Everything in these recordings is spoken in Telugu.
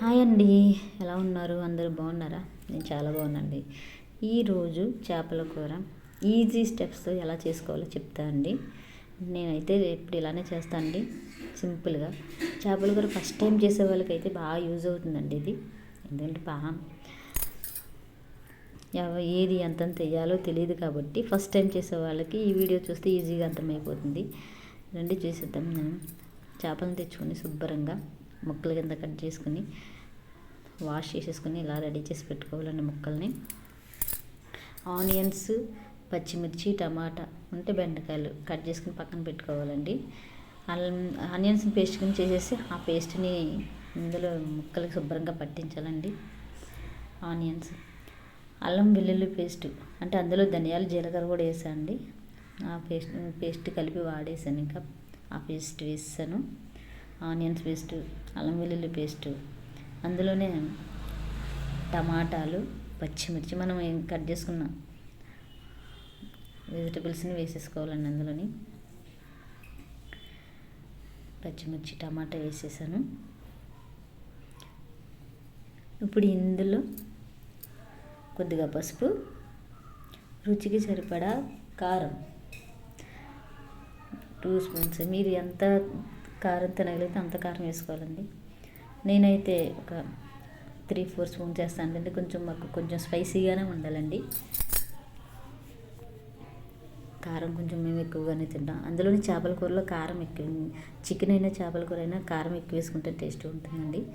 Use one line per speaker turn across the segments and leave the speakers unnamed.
హాయ్ అండి. ఎలా ఉన్నారు? అందరూ బాగున్నారా? నేను చాలా బాగున్నాండి ఈరోజు చేపల కూర ఈజీ స్టెప్స్ ఎలా చేసుకోవాలో చెప్తా అండి. నేనైతే ఎప్పుడు ఇలానే చేస్తాను అండి. సింపుల్గా చేపల కూర ఫస్ట్ టైం చేసే వాళ్ళకైతే బాగా యూజ్ అవుతుందండి ఇది. ఎందుకంటే బాగా ఏది ఎంతంత వేయాలో తెలియదు కాబట్టి ఫస్ట్ టైం చేసే వాళ్ళకి ఈ వీడియో చూస్తే ఈజీగా అర్థమైపోతుంది. రండి చేసేద్దాం నేను చేపలను తెచ్చుకొని శుభ్రంగా ముక్కల కింద కట్ చేసుకుని వాష్ చేసేసుకుని ఇలా రెడీ చేసి పెట్టుకోవాలండి ముక్కల్ని. ఆనియన్స్ పచ్చిమిర్చి టమాటా ఉంటే బెండకాయలు కట్ చేసుకుని పక్కన పెట్టుకోవాలండి. అల్లం ఆనియన్స్ పేస్ట్ కింద చేసేసి ఆ పేస్ట్ని ఇందులో ముక్కలకి శుభ్రంగా పట్టించాలండి. ఆనియన్స్ అల్లం వెల్లుల్లి పేస్ట్ అంటే అందులో ధనియాలు జీలకర్ర కూడా వేసానండి. ఆ పేస్ట్ పేస్ట్ కలిపి వాడేసాను ఇంకా. ఆ పేస్ట్ వేసాను. ఆనియన్స్ పేస్ట్ అల్లం వెల్లుల్లి పేస్ట్ అందులోనే టమాటాలు పచ్చిమిర్చి మనం ఏం కట్ చేసుకున్న వెజిటబుల్స్ని వేసేసుకోవాలండి అందులోని. పచ్చిమిర్చి టమాటా వేసేసాను. ఇప్పుడు ఇందులో కొద్దిగా పసుపు రుచికి సరిపడా కారం టూ స్పూన్స్. మీరు ఎంత కారం తినగలిగితే అంత కారం వేసుకోవాలండి. నేనైతే ఒక త్రీ ఫోర్ స్పూన్ చేస్తానండి. కొంచెం మాకు కొంచెం స్పైసీగానే ఉండాలండి. కారం కొంచెం మేము ఎక్కువగానే తింటాం. అందులోని చేపల కూరలో కారం ఎక్కువ చికెన్ అయినా చేపల కూర అయినా కారం ఎక్కువ వేసుకుంటే టేస్ట్ ఉంటుందండి.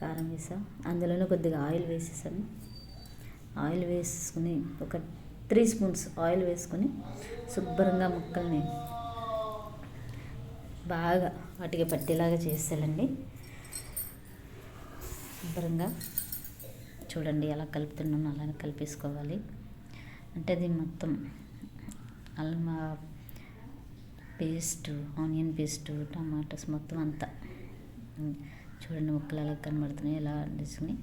కారం వేసాం. అందులోనే కొద్దిగా ఆయిల్ వేసేసాను. ఆయిల్ వేసుకుని ఒక త్రీ స్పూన్స్ ఆయిల్ వేసుకొని శుభ్రంగా ముక్కల్ని బాగా వాటికి పట్టేలాగా చేసేయాలండి శుభ్రంగా చూడండి ఎలా కలుపుతున్నాను అలానే కలిపేసుకోవాలి. అంటే అది మొత్తం అల్లం పేస్ట్ ఆనియన్ పేస్ట్ టమాటోస్ మొత్తం అంతా. చూడండి ముక్కలు అలా కనబడుతున్నాయి ఎలా వేసుకుని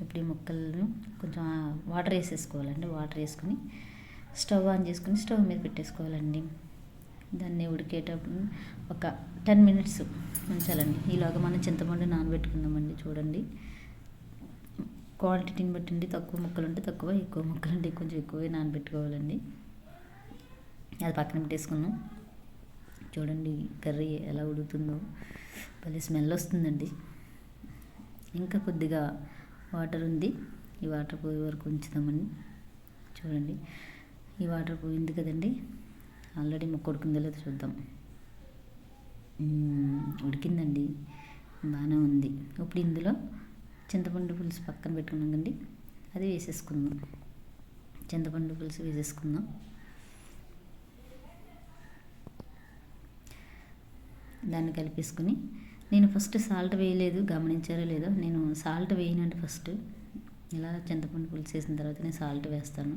ఇప్పుడు ఈ ముక్కలను కొంచెం వాటర్ వేసేసుకోవాలండి. వాటర్ వేసుకుని స్టవ్ ఆన్ చేసుకుని స్టవ్ మీద పెట్టేసుకోవాలండి. దాన్ని ఉడికేటప్పుడు ఒక టెన్ మినిట్స్ ఉంచాలండి. ఈలోగా మనం చింతపండు నానబెట్టుకుందామండి చూడండి. క్వాంటిటీని బట్టండి తక్కువ ముక్కలు ఉంటే తక్కువ ఎక్కువ ముక్కలు ఉంటే కొంచెం ఎక్కువే నానబెట్టుకోవాలండి. అది పక్కన పెట్టేసుకున్నాం చూడండి కర్రీ ఎలా ఉడుకుతుందో. భలే స్మెల్ వస్తుందండి. ఇంకా కొద్దిగా వాటర్ ఉంది. ఈ వాటర్ పోయే వరకు ఉంచుదామండి. చూడండి. ఈ వాటర్ పోయింది కదండి. ఆల్రెడీ ముక్క ఉడికిందో లేదో చూద్దాం ఉడికిందండి. బాగానే ఉంది. ఇప్పుడు ఇందులో చింతపండు పులుసు పక్కన పెట్టుకున్నాం కండి అది వేసేసుకుందాం. చింతపండు పులుసు వేసేసుకుందాం. దాన్ని కలిపేసుకుని నేను ఫస్ట్ సాల్ట్ వేయలేదు గమనించారో లేదో నేను సాల్ట్ వేయనండి ఫస్ట్. ఇలా చింతపండు పులుసు వేసిన తర్వాత నేను సాల్ట్ వేస్తాను.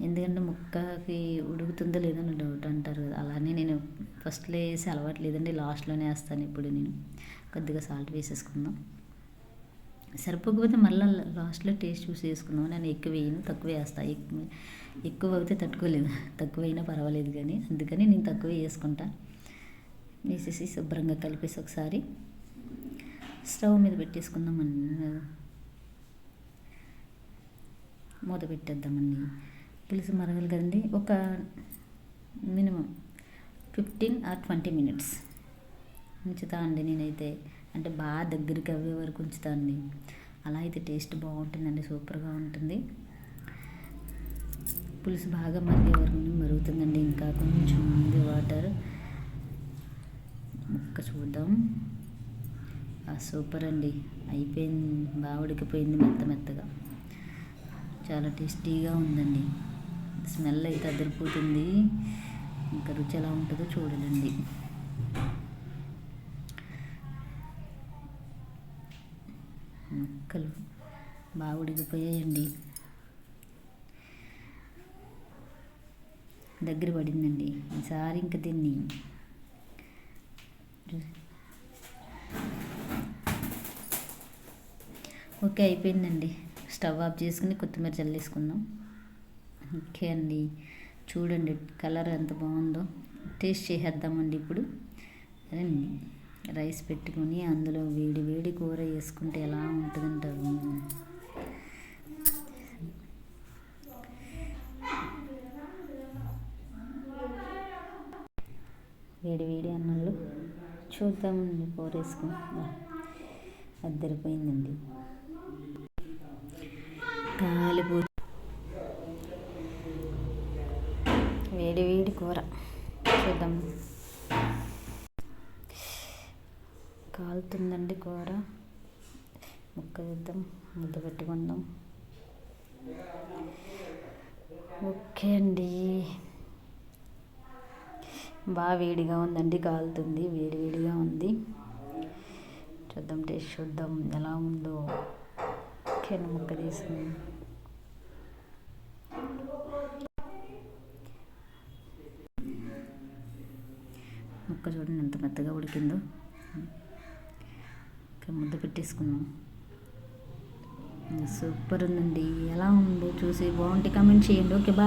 ఎందుకంటే ముక్కకి ఉడుకుతుందో లేదో అని డౌట్ అంటారు కదా. అలానే నేను ఫస్ట్లో వేసి అలవాటు లేదండి లాస్ట్లోనే వేస్తాను ఇప్పుడు నేను. కొద్దిగా సాల్ట్ వేసేసుకుందాం. సరిపోకపోతే మళ్ళీ లాస్ట్లో టేస్ట్ చూసి వేసుకుందాం. నేను ఎక్కువ వేయను తక్కువ వేస్తా. ఎక్కువ ఎక్కువ అయితే తట్టుకోలేదు. తక్కువ అయినా పర్వాలేదు కానీ అందుకని నేను తక్కువ వేసుకుంటా. వేసేసి శుభ్రంగా కలిపేసి ఒకసారి స్టవ్ మీద పెట్టేసుకుందామండి మూత పెట్టేద్దామండి. పులుసు మరగాలి కదండి. ఒక minimum fifteen or twenty minutes ఉంచుతా అండి నేనైతే. అంటే బాగా దగ్గరికి అవ్వే వరకు ఉంచుతా అండి. అలా అయితే టేస్ట్ బాగుంటుందండి సూపర్గా ఉంటుంది. పులుసు బాగా మరిగే వరకు మరుగుతుందండి ఇంకా కొంచెం ఉంది వాటర్. ముక్క చూద్దాం. సూపర్ అండి. అయిపోయింది బాగా ఉడికిపోయింది మెత్త మెత్తగా. చాలా టేస్టీగా ఉందండి. స్మెల్ అయితే అదిరిపోతుంది. ఇంకా రుచి ఎలా ఉంటుందో చూడలేండి. ముక్కలు బాగా ఉడికిపోయాయండి. దగ్గర పడిందండి. ఈసారి ఇంకా దీన్ని ఓకే అయిపోయిందండి. స్టవ్ ఆఫ్ చేసుకుని కొత్తిమీర చల్లేసుకుందాం. ఓకే అండి. చూడండి కలర్ ఎంత బాగుందో. టేస్ట్ చేసేద్దామండి ఇప్పుడు. రైస్ పెట్టుకొని అందులో వేడి వేడి కూర వేసుకుంటే ఎలా ఉంటుందంటారు వేడి వేడి అన్నంలో చూద్దామండి కూర వేసుకుని. అద్దరిపోయిందండి కాలిపో వేడి వేడి కూర. చూద్దాం. కాలుతుందండి కూర. ముక్క చూద్దాం ముద్ద పెట్టుకుందాం. ఓకే అండి. బాగా వేడిగా ఉందండి కాలుతుంది. వేడి వేడిగా ఉంది. చూద్దాం టేస్ట్ చూద్దాం ఎలా ఉందో. ఓకే ముక్క తీసుకుందాం ముక్క చూడండి ఎంత మెత్తగా ఉడికిందో. ముద్ద పెట్టేసుకున్నాం సూపర్ ఉందండి. ఎలా ఉందో చూసి బాగుంటే కమెంట్ చేయండి. Okay bye.